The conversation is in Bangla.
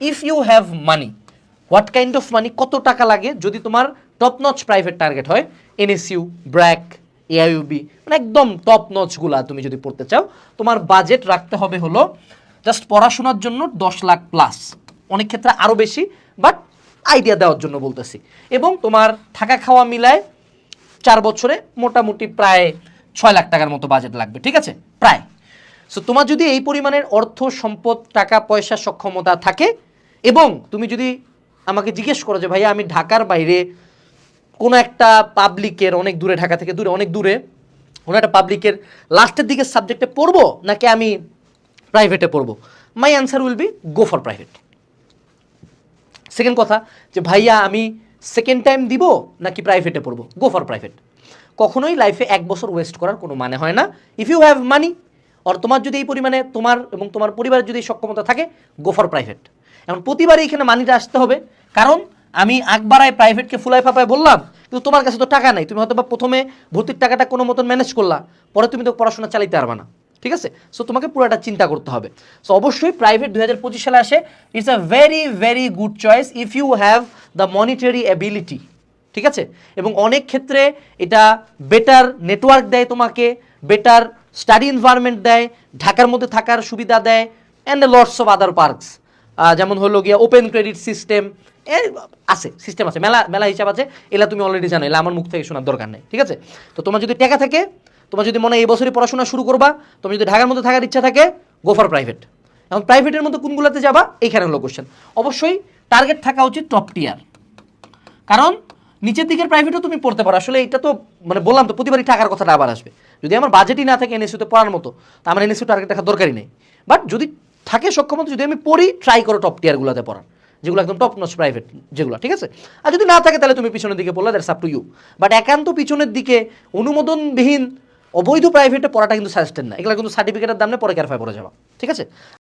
If you have money what kind of money কত টাকা লাগে যদি তোমার টপ নচ প্রাইভেট টার্গেট হয় এনএসইউ ব্র্যাক এআইউবি মানে একদম টপ নচগুলা তুমি যদি পড়তে চাও, তোমার বাজেট রাখতে হবে হলো জাস্ট পড়াশোনার জন্য দশ লাখ প্লাস অনেক ক্ষেত্রে আরও বেশি বাট আইডিয়া দেওয়ার জন্য বলতেছি। এবং তোমার থাকা খাওয়া মিলায় চার বছরে মোটামুটি প্রায় ছয় লাখ টাকার মতো বাজেট লাগবে, ঠিক আছে? প্রায়। সো তোমার যদি এই পরিমাণের অর্থ, সম্পদ, টাকা, পয়সা, সক্ষমতা থাকে এবং তুমি যদি আমাকে জিজ্ঞেস করো যে, ভাইয়া, আমি ঢাকার বাইরে কোনো একটা পাবলিকের অনেক দূরে, ঢাকা থেকে দূরে, অনেক দূরে কোনো একটা পাবলিকের লাস্টের দিকে সাবজেক্টে পড়ব, নাকি আমি প্রাইভেটে পড়ব? My answer will be go for private second কথা, যে, ভাইয়া, আমি সেকেন্ড টাইম দিব, নাকি প্রাইভেটে পড়ব? গো ফর প্রাইভেট কখনোই লাইফে এক বছর ওয়েস্ট করার কোনো মানে হয় না। ইফ ইউ হ্যাভ মানি আর তোমার যদি এই পরিমাণে তোমার এবং তোমার পরিবারের যদি সক্ষমতা থাকে গো ফর প্রাইভেট এখন প্রতিবারই এখানে মানিটা আসতে হবে। কারণ আমি আকবারায় প্রাইভেটকে ফুলাই ফাপায় বললাম, কিন্তু তোমার কাছে তো টাকা নাই। তুমি হয়তো বা প্রথমে ভর্তির টাকাটা কোনো মতন ম্যানেজ করলা, পরে তুমি তো পড়াশোনা চালাইতে পারবে না। ঠিক আছে? সো তোমাকে পুরোটা চিন্তা করতে হবে। সো অবশ্যই প্রাইভেট দু হাজার পঁচিশ সালে আসে। It's a very very good choice if you have the monetary ability ঠিক আছে? এবং অনেক ক্ষেত্রে এটা বেটার নেটওয়ার্ক দেয় তোমাকে বেটার স্টাডি এনভায়রনমেন্ট দেয়, ঢাকার মধ্যে থাকার সুবিধা দেয় and lots of other perks যেমন হলো গিয়া ওপেন ক্রেডিট সিস্টেম আছে সিস্টেম আছে, মেলা মেলা হিসাব আছে, এলা তুমি অলরেডি জানো, এলা আমার মুখ থেকে শোনার দরকার নেই, ঠিক আছে? তো তোমার যদি টাকা থাকে, তোমার যদি মনে হয় এই বছরই পড়াশোনা শুরু করবা তুমি যদি ঢাকার মধ্যে থাকার ইচ্ছা থাকে গো ফর প্রাইভেট এখন প্রাইভেটের মধ্যে কোনগুলোতে যাবা? এইখানে হলো কোশ্চেন অবশ্যই টার্গেট থাকা উচিত টপ টিয়ার কারণ নিচের দিকের প্রাইভেটও তুমি পড়তে পারো। আসলে এটা তো মানে বললাম তো, প্রতিবারই টাকার কথাটা আবার আসবে। যদি আমার বাজেটই না থাকে এনএসইউতে পড়ার মতো, তা আমার এনএসইউ টার্গেট রাখার দরকারই নেই। বাট যদি থাকে সক্ষমতা যদি আমি পড়ি ট্রাই করো টপ টিয়ারগুলোতে পড়ার, যেগুলো একদম টপ নচ প্রাইভেট যেগুলো, ঠিক আছে? আর যদি না থাকে, তাহলে তুমি পিছনের দিকে পড়লে that's up to you but একান্ত পিছনের দিকে অনুমোদনবিহীন অবৈধ প্রাইভেটে পড়াটা কিন্তু সাজেস্টেড না। এগুলো কিন্তু সার্টিফিকেটের দাম পরে ক্যারফায় পড়ে যাওয়া ঠিক আছে?